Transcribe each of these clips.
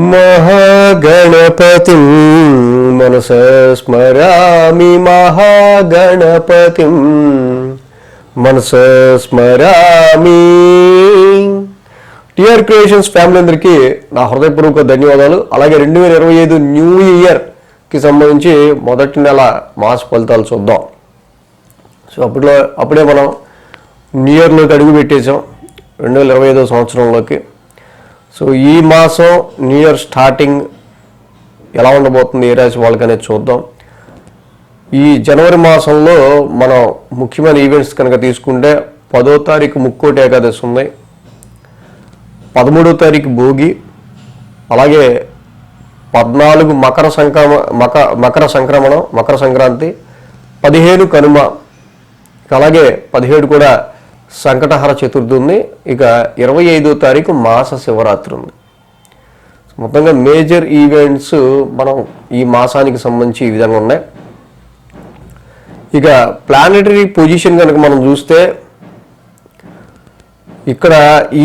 మహాగణపతి మనస స్మరామి మహాగణపతి మనస స్మరామి. టిఆర్ క్రియేషన్స్ ఫ్యామిలీ అందరికీ నా హృదయపూర్వక ధన్యవాదాలు. అలాగే రెండు వేల ఇరవై ఐదు న్యూ ఇయర్కి సంబంధించి మొదటి నెల మాస ఫలితాలు చూద్దాం. సో అప్పట్లో అప్పుడే మనం న్యూ ఇయర్లోకి అడుగు పెట్టేసాం రెండు వేల ఇరవై ఐదో సంవత్సరంలోకి. సో ఈ మాసం న్యూ ఇయర్ స్టార్టింగ్ ఎలా ఉండబోతుంది ఏ రాశి వాళ్ళకి అనేది చూద్దాం. ఈ జనవరి మాసంలో మనం ముఖ్యమైన ఈవెంట్స్ కనుక తీసుకుంటే పదో తారీఖు ముక్కోటి ఏకాదశి ఉంది. పదమూడో తారీఖు భోగి అలాగే పద్నాలుగు మకర సంక్రమ మక మకర సంక్రమణం మకర సంక్రాంతి పదిహేను కనుమ అలాగే పదిహేడు కూడా సంకటహర చతుర్థి ఉంది ఇక ఇరవై ఐదో తారీఖు మాస శివరాత్రి ఉంది. మొత్తంగా మేజర్ ఈవెంట్స్ మనం ఈ మాసానికి సంబంధించి ఈ విధంగా ఉన్నాయి. ఇక ప్లానెటరీ పొజిషన్ కనుక మనం చూస్తే ఇక్కడ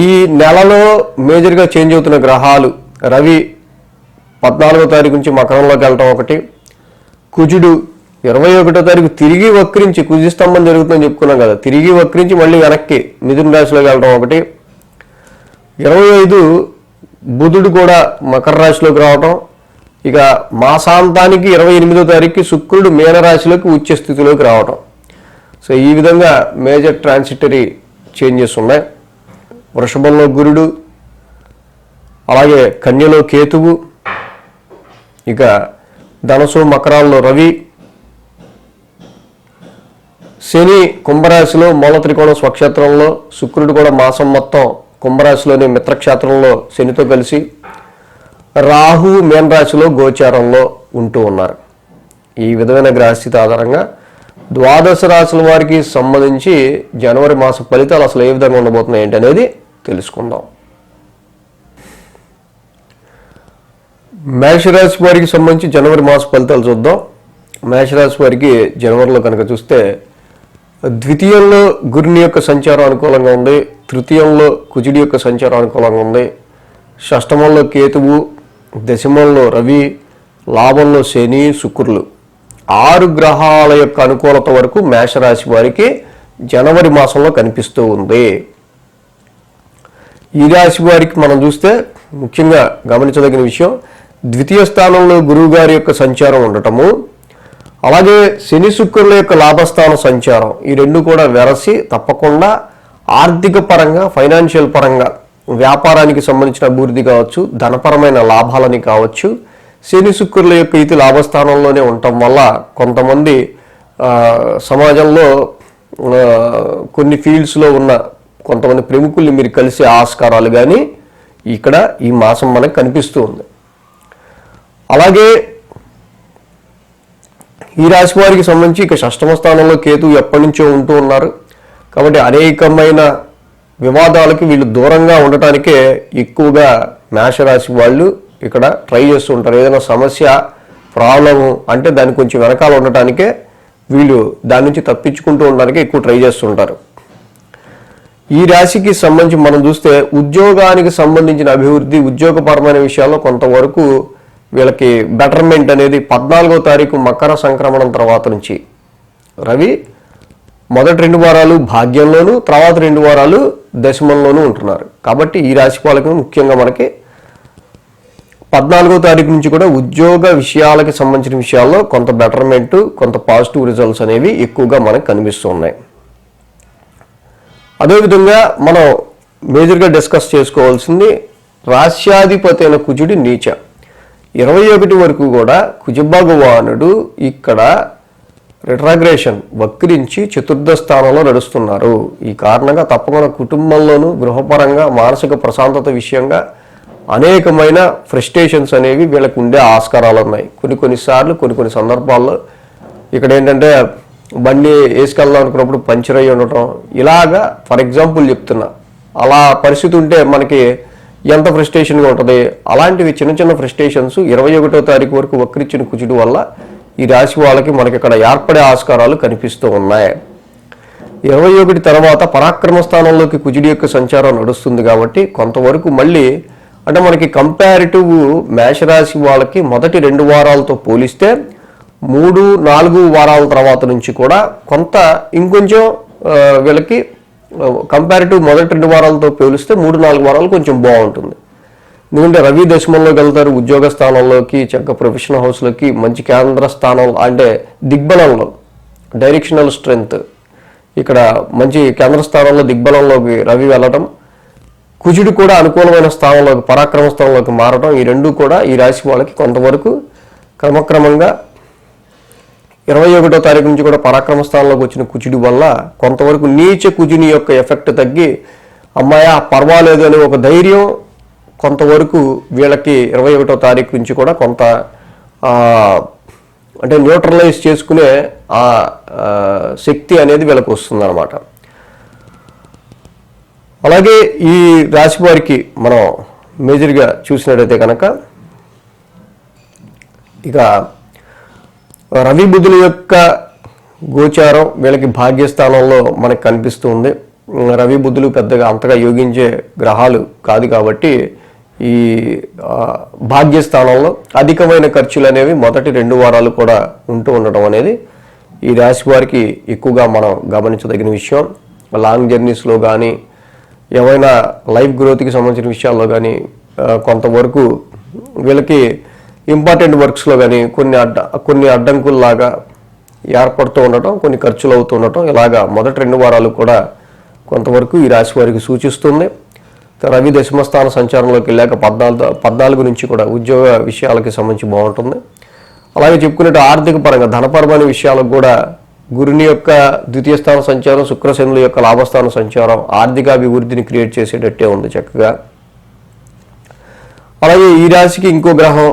ఈ నెలలో మేజర్గా చేంజ్ అవుతున్న గ్రహాలు రవి పద్నాలుగో తారీఖు నుంచి మకరంలోకి వెళ్ళటం ఒకటి కుజుడు ఇరవై ఒకటో తారీఖు తిరిగి వక్రించి కుజిస్తంభం జరుగుతుందని చెప్పుకున్నాం కదా తిరిగి వక్రించి మళ్ళీ వెనక్కి మిథున రాశిలోకి వెళ్ళడం ఒకటి. ఇరవై ఐదు బుధుడు కూడా మకర రాశిలోకి రావటం. ఇక మాసాంతానికి ఇరవై ఎనిమిదో తారీఖుకి శుక్రుడు మీనరాశిలోకి ఉచ్చ స్థితిలోకి రావటం. సో ఈ విధంగా మేజర్ ట్రాన్సిటరీ చేంజెస్ ఉన్నాయి. వృషభంలో గురుడు అలాగే కన్యలో కేతువు ఇక ధనసు మకరాల్లో రవి శని కుంభరాశిలో మూల త్రికోణం స్వక్షేత్రంలో శుక్రుడు కూడా మాసం మొత్తం కుంభరాశిలోని మిత్రక్షేత్రంలో శనితో కలిసి రాహు మేన్ రాశిలో గోచారంలో ఉంటూ ఉన్నారు. ఈ విధమైన గ్రహస్థితి ఆధారంగా ద్వాదశ రాశుల వారికి సంబంధించి జనవరి మాస ఫలితాలు అసలు ఏ విధంగా ఉండబోతున్నాయి ఏంటి అనేది తెలుసుకుందాం. మేషరాశి వారికి సంబంధించి జనవరి మాస ఫలితాలు చూద్దాం. మేషరాశి వారికి జనవరిలో కనుక చూస్తే ద్వితీయంలో గురుని యొక్క సంచారం అనుకూలంగా ఉంది. తృతీయంలో కుజుడి యొక్క సంచారం అనుకూలంగా ఉంది. షష్టమంలో కేతువు దశమంలో రవి లాభంలో శని శుక్రులు. ఆరు గ్రహాల యొక్క అనుకూలత వరకు మేషరాశి వారికి జనవరి మాసంలో కనిపిస్తూ ఉంది. ఈ రాశి వారికి మనం చూస్తే ముఖ్యంగా గమనించదగిన విషయం ద్వితీయ స్థానంలో గురువు గారి యొక్క సంచారం ఉండటము అలాగే శని శుక్రుల యొక్క లాభస్థాన సంచారం ఈ రెండు కూడా వెరసి తప్పకుండా ఆర్థిక పరంగా ఫైనాన్షియల్ పరంగా వ్యాపారానికి సంబంధించిన అభివృద్ధి కావచ్చు ధనపరమైన లాభాలని కావచ్చు శని శుక్రుల యొక్క ఇది లాభస్థానంలోనే ఉండటం వల్ల కొంతమంది సమాజంలో కొన్ని ఫీల్డ్స్లో ఉన్న కొంతమంది ప్రముఖుల్ని మీరు కలిసే ఆస్కారాలు కానీ ఇక్కడ ఈ మాసం మనకు కనిపిస్తూ ఉంది. అలాగే ఈ రాశి వారికి సంబంధించి ఇక షష్టమ స్థానంలో కేతు ఎప్పటి నుంచో ఉంటూ ఉన్నారు. కాబట్టి అనేకమైన వివాదాలకి వీళ్ళు దూరంగా ఉండటానికే ఎక్కువగా మేషరాశి వాళ్ళు ఇక్కడ ట్రై చేస్తూ ఉంటారు. ఏదైనా సమస్య ప్రాబ్లము అంటే దాని కొంచెం వెనకాల ఉండటానికే వీళ్ళు దాని నుంచి తప్పించుకుంటూ ఉండడానికి ఎక్కువ ట్రై చేస్తుంటారు ఈ రాశికి సంబంధించి మనం చూస్తే ఉద్యోగానికి సంబంధించిన అభివృద్ధి ఉద్యోగపరమైన విషయాల్లో కొంతవరకు వీళ్ళకి బెటర్మెంట్ అనేది పద్నాలుగో తారీఖు మకర సంక్రమణం తర్వాత నుంచి. రవి మొదటి రెండు వారాలు భాగ్యంలోను తర్వాత రెండు వారాలు దశమంలోనూ ఉంటున్నారు. కాబట్టి ఈ రాశి పాలకు ముఖ్యంగా మనకి పద్నాలుగో తారీఖు నుంచి కూడా ఉద్యోగ విషయాలకు సంబంధించిన విషయాల్లో కొంత బెటర్మెంట్ కొంత పాజిటివ్ రిజల్ట్స్ అనేవి ఎక్కువగా మనకు కనిపిస్తూ ఉన్నాయి. అదేవిధంగా మనం మేజర్గా డిస్కస్ చేసుకోవాల్సింది రాశ్యాధిపతి అయిన కుజుడి నీచ. ఇరవై ఒకటి వరకు కూడా కుజభగవానుడు ఇక్కడ రిట్రాగ్రేషన్ వక్రించి చతుర్థ స్థానంలో నడుస్తున్నారు. ఈ కారణంగా తప్పకుండా కుటుంబంలోనూ గృహపరంగా మానసిక ప్రశాంతత విషయంగా అనేకమైన ఫ్రస్ట్రేషన్స్ అనేవి వీళ్ళకు ఉండే ఆస్కారాలు ఉన్నాయి. కొన్ని కొన్నిసార్లు కొన్ని కొన్ని సందర్భాల్లో ఇక్కడ ఏంటంటే బండి వేసుకెళ్దాం అనుకున్నప్పుడు పంచర్ అయ్యి ఉండటం. ఇలాగా ఫర్ ఎగ్జాంపుల్ చెప్తున్నా. అలా పరిస్థితి ఉంటే మనకి ఎంత ఫ్రస్ట్రేషన్గా ఉంటుంది? అలాంటివి చిన్న చిన్న ఫ్రస్ట్రేషన్స్ ఇరవై ఒకటో తారీఖు వరకు వక్రిచ్చిన కుజుడు వల్ల ఈ రాశి వాళ్ళకి మనకి ఇక్కడ ఏర్పడే ఆస్కారాలు కనిపిస్తూ ఉన్నాయి. ఇరవై ఒకటి తర్వాత పరాక్రమ స్థానంలోకి కుజుడి యొక్క సంచారం నడుస్తుంది కాబట్టి కొంతవరకు మళ్ళీ అంటే మనకి కంపారిటివ్ మేషరాశి వాళ్ళకి మొదటి రెండు వారాలతో పోలిస్తే మూడు నాలుగు వారాల తర్వాత నుంచి కూడా కొంత ఇంకొంచెం వీళ్ళకి కంపారిటివ్ మొదటి రెండు వారాలతో పోలిస్తే మూడు నాలుగు వారాలు కొంచెం బాగుంటుంది. ఎందుకంటే రవి దశమంలోకి వెళ్తారు ఉద్యోగ స్థానంలోకి చక్క ప్రొఫెషనల్ హౌస్లోకి మంచి కేంద్ర స్థానం అంటే దిగ్బలంలో డైరెక్షనల్ స్ట్రెంగ్త్ ఇక్కడ మంచి కేంద్ర స్థానంలో దిగ్బలంలోకి రవి వెళ్ళటం కుజుడు కూడా అనుకూలమైన స్థానంలోకి పరాక్రమ స్థానంలోకి మారడం ఈ రెండు కూడా ఈ రాశి వాళ్ళకి కొంతవరకు క్రమక్రమంగా ఇరవై ఒకటో తారీఖు నుంచి కూడా పరాక్రమ స్థానంలోకి వచ్చిన కుజుడి వల్ల కొంతవరకు నీచ కుజుని యొక్క ఎఫెక్ట్ తగ్గి అమ్మాయ పర్వాలేదు అనే ఒక ధైర్యం కొంతవరకు వీళ్ళకి ఇరవై ఒకటో తారీఖు నుంచి కూడా కొంత అంటే న్యూట్రలైజ్ చేసుకునే ఆ ఆ, శక్తి అనేది వీళ్ళకి వస్తుందన్నమాట. అలాగే ఈ రాశి వారికి మనం మేజర్గా చూసినట్టయితే కనుక ఇక రవి బుధుల యొక్క గోచారం వీళ్ళకి భాగ్యస్థానంలో మనకు కనిపిస్తూ ఉంది రవి బుద్ధులు పెద్దగా అంతగా యోగించే గ్రహాలు కాదు కాబట్టి ఈ భాగ్యస్థానంలో అధికమైన ఖర్చులు అనేవి మొదటి రెండు వారాలు కూడా ఉంటూ ఉండటం అనేది ఈ రాశి వారికి ఎక్కువగా మనం గమనించదగిన విషయం. లాంగ్ జర్నీస్లో కానీ ఏమైనా లైఫ్ గ్రోత్కి సంబంధించిన విషయాల్లో కానీ కొంతవరకు వీళ్ళకి ఇంపార్టెంట్ వర్క్స్లో కానీ కొన్ని అడ్డ కొన్ని అడ్డంకుల్లాగా ఏర్పడుతూ ఉండటం కొన్ని ఖర్చులు అవుతూ ఉండటం ఇలాగా మొదటి రెండు వారాలు కూడా కొంతవరకు ఈ రాశి వారికి సూచిస్తుంది. రవి దశమస్థాన సంచారంలోకి వెళ్ళాక పద్నాలుగు పద్నాలుగు నుంచి కూడా ఉద్యోగ విషయాలకి సంబంధించి బాగుంటుంది. అలాగే చెప్పుకున్నట్టు ఆర్థిక పరంగా ధనపరమైన విషయాలకు కూడా గురుని యొక్క ద్వితీయ స్థాన సంచారం శుక్రశనుల యొక్క లాభస్థాన సంచారం ఆర్థిక అభివృద్ధిని క్రియేట్ చేసేటట్టే ఉంది చక్కగా. అలాగే ఈ రాశికి ఇంకో గ్రహం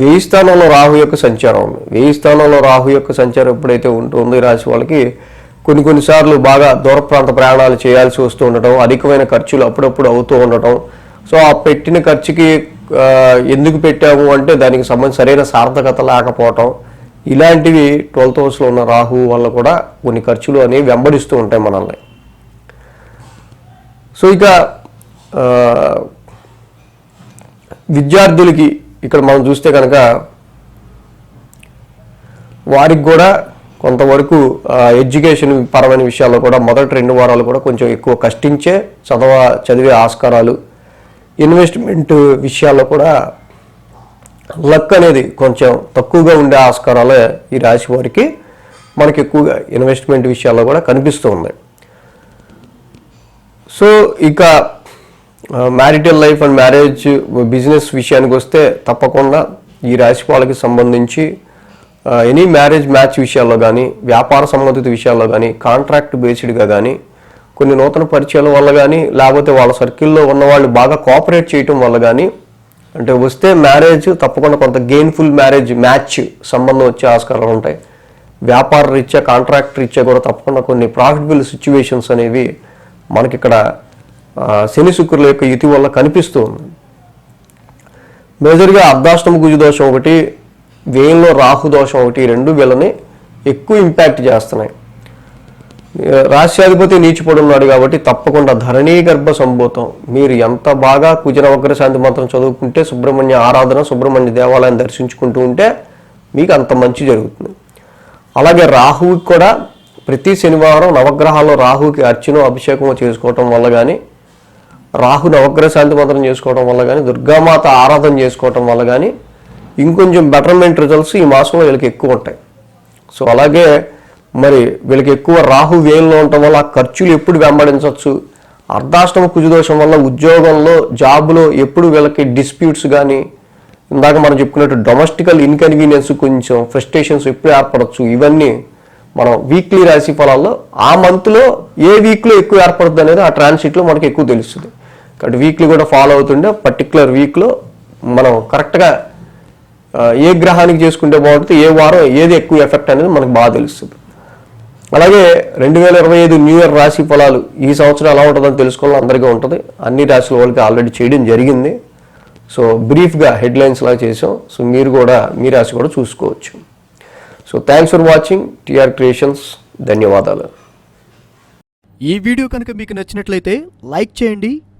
వేయి స్థానంలో రాహు యొక్క సంచారం. ఉంది వేయి స్థానంలో రాహు యొక్క సంచారం ఎప్పుడైతే ఉంటుందో రాశి వాళ్ళకి కొన్ని కొన్నిసార్లు బాగా దూర ప్రాంత ప్రయాణాలు చేయాల్సి వస్తూ ఉండటం అధికమైన ఖర్చులు అప్పుడప్పుడు అవుతూ ఉండటం. సో ఆ పెట్టిన ఖర్చుకి ఎందుకు పెట్టాము అంటే దానికి సంబంధించి సరైన సార్థకత లేకపోవటం. ఇలాంటివి ట్వెల్త్ హౌస్లో ఉన్న రాహు వల్ల కూడా కొన్ని ఖర్చులు అనేవి వెంబడిస్తూ ఉంటాయి మనల్ని. సో ఇక విద్యార్థులకి ఇక్కడ మనం చూస్తే కనుక వారికి కూడా కొంతవరకు ఎడ్యుకేషన్ పరమైన విషయాల్లో కూడా మొదటి రెండు వారాలు కూడా కొంచెం ఎక్కువ కష్టించే చదవ చదివే ఆస్కారాలు ఇన్వెస్ట్మెంట్ విషయాల్లో కూడా లక్ అనేది కొంచెం తక్కువగా ఉండే ఆస్కారాలే ఈ రాశి వారికి మనకి ఎక్కువగా ఇన్వెస్ట్మెంట్ విషయాల్లో కూడా కనిపిస్తూ ఉంది. సో ఇక marital life and marriage business విషయానికి వస్తే తప్పకుండా ఈ రాశి వాళ్ళకి సంబంధించి ఎనీ మ్యారేజ్ మ్యాచ్ విషయాల్లో కానీ వ్యాపార సంబంధిత విషయాల్లో కానీ కాంట్రాక్ట్ బేస్డ్గా కానీ కొన్ని నూతన పరిచయాల వల్ల కానీ లేకపోతే వాళ్ళ సర్కిల్లో ఉన్న వాళ్ళు బాగా కోఆపరేట్ చేయటం వల్ల కానీ అంటే వస్తే మ్యారేజ్ తప్పకుండా కొంత గెయిన్ఫుల్ మ్యారేజ్ మ్యాచ్ సంబంధం వచ్చే ఆస్కారాలు ఉంటాయి. వ్యాపార రీత్యా కాంట్రాక్ట్ రీత్యా కూడా తప్పకుండా కొన్ని ప్రాఫిటబుల్ సిచ్యువేషన్స్ అనేవి మనకి ఇక్కడ శని శుక్రుల యొక్క యుతి వల్ల కనిపిస్తూ ఉంది మేజర్గా అర్ధాష్టమ గుజు దోషం ఒకటి వేయంలో రాహు దోషం ఒకటి రెండు వీళ్ళని ఎక్కువ ఇంపాక్ట్ చేస్తున్నాయి. రాష్ట్రాధిపతి నీచిపడి ఉన్నాడు కాబట్టి తప్పకుండా ధరణీ గర్భ సంభూతం. మీరు ఎంత బాగా కుజన వగ్ర శాంతి మంత్రం చదువుకుంటే సుబ్రహ్మణ్య ఆరాధన సుబ్రహ్మణ్య దేవాలయం దర్శించుకుంటూ ఉంటే మీకు అంత మంచి జరుగుతుంది. అలాగే రాహువుకి కూడా ప్రతి శనివారం నవగ్రహాల్లో రాహుకి అర్చన అభిషేకం చేసుకోవటం వల్ల కానీ రాహు నవగ్రహ శాంతి మంత్రం చేసుకోవడం వల్ల కానీ దుర్గామాత ఆరాధన చేసుకోవటం వల్ల కానీ ఇంకొంచెం బెటర్మెంట్ రిజల్ట్స్ ఈ మాసంలో వీళ్ళకి ఎక్కువ ఉంటాయి. సో అలాగే మరి వీళ్ళకి ఎక్కువ రాహు వేయంలో ఉండటం వల్ల ఆ ఖర్చులు ఎప్పుడు వెంబడించవచ్చు? అర్ధాష్టమ కుజదోషం వల్ల ఉద్యోగంలో జాబ్లో ఎప్పుడు వీళ్ళకి డిస్ప్యూట్స్ కానీ ఇందాక మనం చెప్పుకున్నట్టు డొమెస్టికల్ ఇన్కన్వీనియన్స్ కొంచెం ఫ్రస్ట్రేషన్స్ ఎప్పుడు ఏర్పడవచ్చు ఇవన్నీ మనం వీక్లీ రాశి ఫలాల్లో ఆ మంత్లో ఏ వీక్లో ఎక్కువ ఏర్పడుతుంది అనేది ఆ ట్రాన్సిట్లో మనకి ఎక్కువ తెలుస్తుంది. కాబట్టి వీక్లీ కూడా ఫాలో అవుతుండే పర్టికులర్ వీక్లో మనం కరెక్ట్గా ఏ గ్రహానికి చేసుకుంటే బాగుంటుంది ఏ వారం ఏది ఎక్కువ ఎఫెక్ట్ అనేది మనకు బాగా తెలుస్తుంది. అలాగే రెండు వేల ఇరవై ఐదు న్యూ ఇయర్ రాశి ఫలాలు ఈ సంవత్సరం ఎలా ఉంటుందని తెలుసుకోవాలని అందరికీ ఉంటుంది. అన్ని రాశుల వాళ్ళకి ఆల్రెడీ చేయడం జరిగింది. సో బ్రీఫ్గా హెడ్లైన్స్ లాగా చేసాం సో మీరు కూడా మీ రాశి కూడా చూసుకోవచ్చు. So thanks for watching TR creations ధన్యవాదాలు. ఈ వీడియో కనుక మీకు నచ్చినట్లయితే లైక్ చేయండి